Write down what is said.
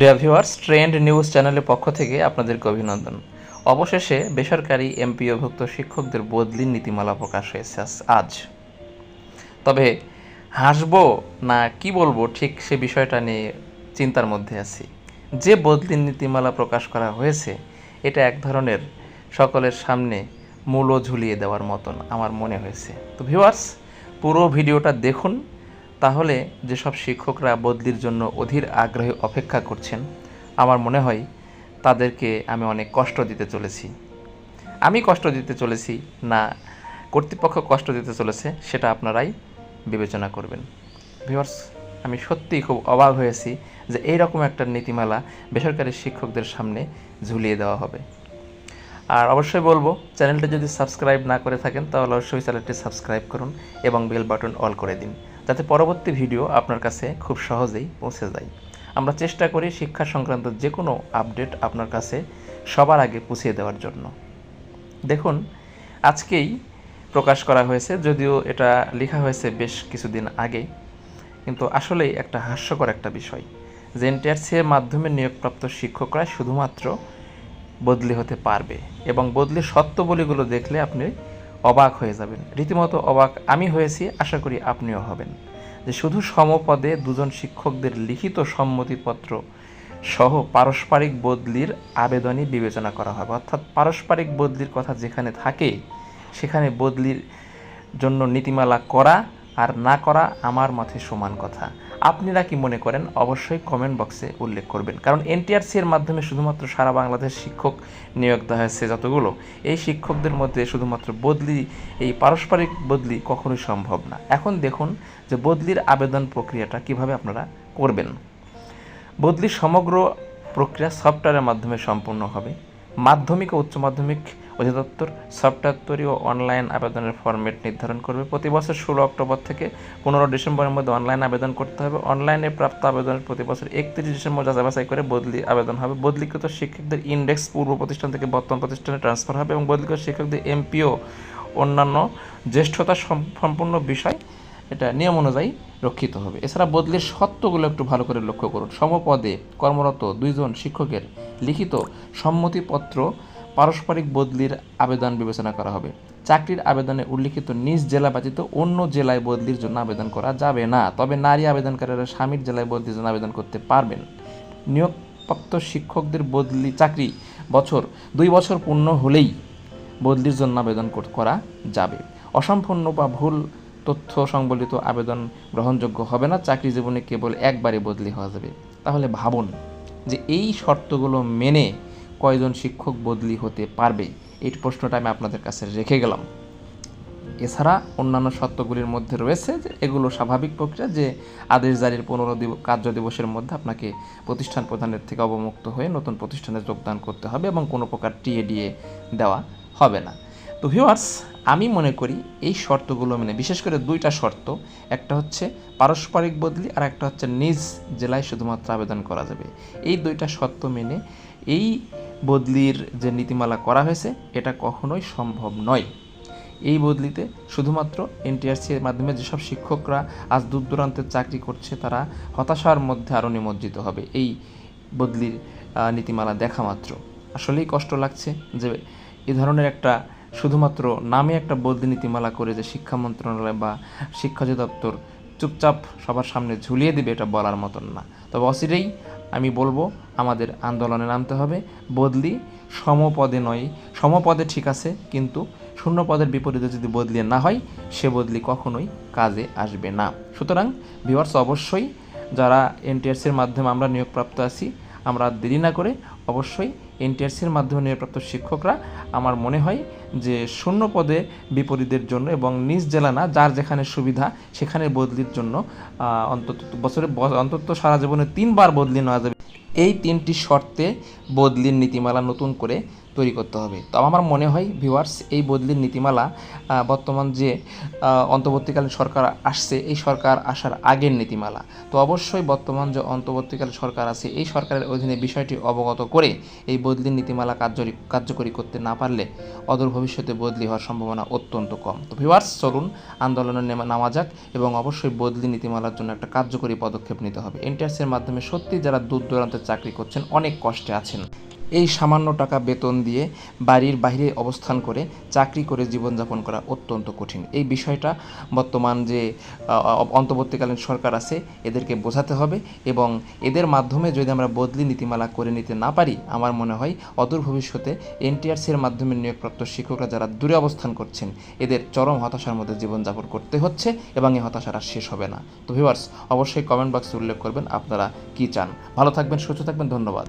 Dear viewers trend news চ্যানেলের পক্ষ থেকে আপনাদেরকে অভিনন্দন। অবশেষে বেসরকারি এমপিওভুক্ত শিক্ষকদের বদলির নীতিমালা প্রকাশ হয়েছে আজ- তবে হাসব না কি বলব, ঠিক সে বিষয়টা নিয়ে চিন্তার মধ্যে আছি। যে বদলির নীতিমালা প্রকাশ করা হয়েছে, এটা এক ধরনের সকলের সামনে মূল্য ঝুলিয়ে দেওয়ার মতন আমার মনে হয়েছে। তো ভিউয়ার্স পুরো ভিডিওটা দেখুন তাহলে যেসব শিক্ষকরা বদলির জন্য অধীর আগ্রহে অপেক্ষা করছেন, আমার মনে হয় তাদেরকে আমি অনেক কষ্ট দিতে চলেছি। আমি কষ্ট দিতে চলেছি না কর্তৃপক্ষ কষ্ট দিতে চলেছে, সেটা আপনারাই বিবেচনা করবেন। ভিউয়ার্স, আমি সত্যিই খুব অবাক হয়েছি যে এই রকম একটা নীতিমালা বেসরকারি শিক্ষকদের সামনে ঝুলিয়ে দেওয়া হবে। আর অবশ্যই বলব, চ্যানেলটি যদি সাবস্ক্রাইব না করে থাকেন, তাহলে অবশ্যই চ্যানেলটি সাবস্ক্রাইব করুন এবং বেল বাটন অল করে দিন। যাতে পরবর্তী ভিডিও আপনার কাছে খুব সহজেই পৌঁছে যায়। আমরা চেষ্টা করি শিক্ষা সংক্রান্ত যে কোনো আপডেট আপনার কাছে সবার আগে পৌঁছে দেওয়ার জন্য। দেখুন, আজকেই প্রকাশ করা হয়েছে, যদিও এটা লেখা হয়েছে বেশ কিছুদিন আগে, কিন্তু আসলেই একটা হাস্যকর একটা বিষয়। যে এনটিআরসি এর মাধ্যমে নিয়োগপ্রাপ্ত শিক্ষকরা শুধুমাত্র বদলি হতে পারবে এবং বদলি সত্যবলীগুলো দেখলে আপনি অবাক হয়ে যাবেন। রীতিমতো অবাক আমি হয়েছি, আশা করি আপনিও হবেন। যে শুধু সমপদে দুজন শিক্ষকদের লিখিত সম্মতিপত্র সহ পারস্পরিক বদলির আবেদনই বিবেচনা করা হবে। অর্থাৎ পারস্পরিক বদলির কথা যেখানে থাকে, সেখানে বদলির জন্য নীতিমালা করা আর না করা আমার মতে সমান কথা। আপনারা কি মনে করেন অবশ্যই কমেন্ট বক্সে উল্লেখ করবেন। কারণ এনটিআরসি এর মাধ্যমে শুধুমাত্র সারা বাংলাদেশ শিক্ষক নিয়োগ দেওয়া হয়েছে যতগুলো, এই শিক্ষকদের মধ্যে শুধুমাত্র বদলি, এই পারস্পরিক বদলি কখনোই সম্ভব না। এখন দেখুন যে বদলির আবেদন প্রক্রিয়াটা কীভাবে আপনারা করবেন। বদলির সমগ্র প্রক্রিয়া সফটওয়্যারের মাধ্যমে সম্পূর্ণ হবে। মাধ্যমিক ও উচ্চ মাধ্যমিক অধিদপ্তর, সফটওয়্যার তৈরি ও অনলাইন আবেদনের ফরম্যাট নির্ধারণ করবে। প্রতি বছর ষোলো অক্টোবর থেকে পনেরো ডিসেম্বরের মধ্যে অনলাইন আবেদন করতে হবে। অনলাইনে প্রাপ্ত আবেদনের প্রতি বছর একত্রিশ ডিসেম্বর যাচাই বাছাই করে বদলি আবেদন হবে। বদলিকৃত শিক্ষকদের ইন্ডেক্স পূর্ব প্রতিষ্ঠান থেকে বর্তমান প্রতিষ্ঠানে ট্রান্সফার হবে এবং বদলিকৃত শিক্ষকদের এমপিও, অন্যান্য জ্যেষ্ঠতা সম্পূর্ণ বিষয়। এটা নিয়ম অনুযায়ী রক্ষিত হবে। এছাড়া বদলির সত্যগুলো একটু ভালো করে লক্ষ্য করুন। সমপদে কর্মরত দুইজন শিক্ষকের লিখিত সম্মতিপত্র পারস্পরিক বদলির আবেদন বিবেচনা করা হবে। চাকরির আবেদনে উল্লিখিত নিজ জেলা ব্যতীত অন্য জেলায় বদলির জন্য আবেদন করা যাবে না। তবে নারী আবেদনকারীরা স্বামীর জেলায় বদলির জন্য আবেদন করতে পারবেন। নিয়োগপ্রাপ্ত শিক্ষকদের বদলি চাকরি বছর দুই বছর পূর্ণ হলেই বদলির জন্য আবেদন করা যাবে। অসম্পূর্ণ বা ভুল তথ্য সংবলিত আবেদন গ্রহণযোগ্য হবে না, চাকরি জীবনে কেবল একবারে বদলি হওয়া যাবে। তাহলে ভাবুন যে এই শর্তগুলো মেনে কয়জন শিক্ষক বদলি হতে পারবে, এই প্রশ্নটা আমি আপনাদের কাছে রেখে গেলাম। এছাড়া অন্যান্য শর্তগুলির মধ্যে রয়েছে যে এগুলো স্বাভাবিক প্রক্রিয়া যে আদেশ জারির পনেরো দিব, কার্য দিবসের মধ্যে আপনাকে প্রতিষ্ঠান প্রধানের থেকে অবমুক্ত হয়ে নতুন প্রতিষ্ঠানে যোগদান করতে হবে এবং কোনো প্রকার টিএডিএ দেওয়া হবে না। তো ভিউয়ার্স আমি মনে করি এই শর্তগুলো মেনে বিশেষ করে দুইটা শর্ত, একটা হচ্ছে পারস্পরিক বদলি আর একটা হচ্ছে নিজ জেলায় শুধুমাত্র আবেদন করা যাবে। এই দুইটা শর্ত মেনে এই বদলির যে নীতিমালা করা হয়েছে, এটা কখনোই সম্ভব নয়। এই বদলিতে শুধুমাত্র এনটিআরসি এর মাধ্যমে যেসব শিক্ষকরা আজ দূর দূরান্তের চাকরি করছে, তারা হতাশার মধ্যে আরও নিমজ্জিত হবে। এই বদলির নীতিমালা দেখা মাত্র। আসলেই কষ্ট লাগছে যে এ ধরনের একটা শুধুমাত্র নামে একটা বদলি নীতিমালা করে যে শিক্ষা মন্ত্রণালয় বা শিক্ষা অধিদপ্তর চুপচাপ সবার সামনে ঝুলিয়ে দিবে, এটা বলার মতন না। তবে অচিরেই আমি বলব, আমাদের আন্দোলনে নামতে হবে, বদলি সমপদে নয়, সমপদে ঠিক আছে, কিন্তু শূন্য পদের বিপরীতে যদি বদলি না হয়, সে বদলি কখনোই কাজে আসবে না। সুতরাং ভিউয়ার্স অবশ্যই যারা এনটিআরসির মাধ্যমে আমরা নিয়োগপ্রাপ্ত আছি, আমরা দেরি না করে অবশ্যই এনটিআরসির মাধ্যমে নিয়োগপ্রাপ্ত শিক্ষকরা, আমার মনে হয় যে শূন্য পদে বিপরীতের জন্য এবং নিজ জেলা না, যার যেখানে সুবিধা সেখানে বদলির জন্য অন্তত বছরে অন্তত সারা জীবনে তিনবার বদলি নেওয়া যাবে। এই তিনটি শর্তে বদলির নীতিমালা নতুন করে তৈরি করতে হবে। তো আমার মনে হয় ভিউয়ার্স এই বদলির নীতিমালা বর্তমান যে অন্তর্বর্তীকালীন সরকার আসছে, এই সরকার আসার আগের নীতিমালা। তো অবশ্যই বর্তমান যে অন্তর্বর্তীকালীন সরকার আছে, এই সরকারের অধীনে বিষয়টি অবগত করে, এই বদলির নীতিমালা কার্যকরী করতে না পারলে অদূর ভবিষ্যতে বদলি হওয়ার সম্ভাবনা অত্যন্ত কম। তো ভিউয়ার্স চলুন আন্দোলনে নামা যাক এবং অবশ্যই বদলি নীতিমালার জন্য একটা কার্যকরী পদক্ষেপ নিতে হবে। এনটিআরসির মাধ্যমে সত্যি যারা দূর দূরান্তে চাকরি করছেন অনেক কষ্টে আছেন। এই সামান্য টাকা বেতন দিয়ে বাড়ির বাইরে অবস্থান করে চাকরি করে জীবনযাপন করা অত্যন্ত কঠিন। এই বিষয়টা বর্তমান যে অন্তর্বর্তীকালীন সরকার আছে, এদেরকে বোঝাতে হবে এবং এদের মাধ্যমে যদি আমরা বদলি নীতিমালা করে নিতে না পারি, আমার মনে হয় অদূর ভবিষ্যতে এনটিআরসির মাধ্যমে নিয়োগপ্রাপ্ত শিক্ষকরা যারা দূরে অবস্থান করছেন, এদের চরম হতাশার মধ্যে জীবনযাপন করতে হচ্ছে এবং এই হতাশার আর শেষ হবে না। তো ভিউয়ার্স অবশ্যই কমেন্ট বক্সে উল্লেখ করবেন আপনারা কি চান। ভালো থাকবেন, সুস্থ থাকবেন, ধন্যবাদ।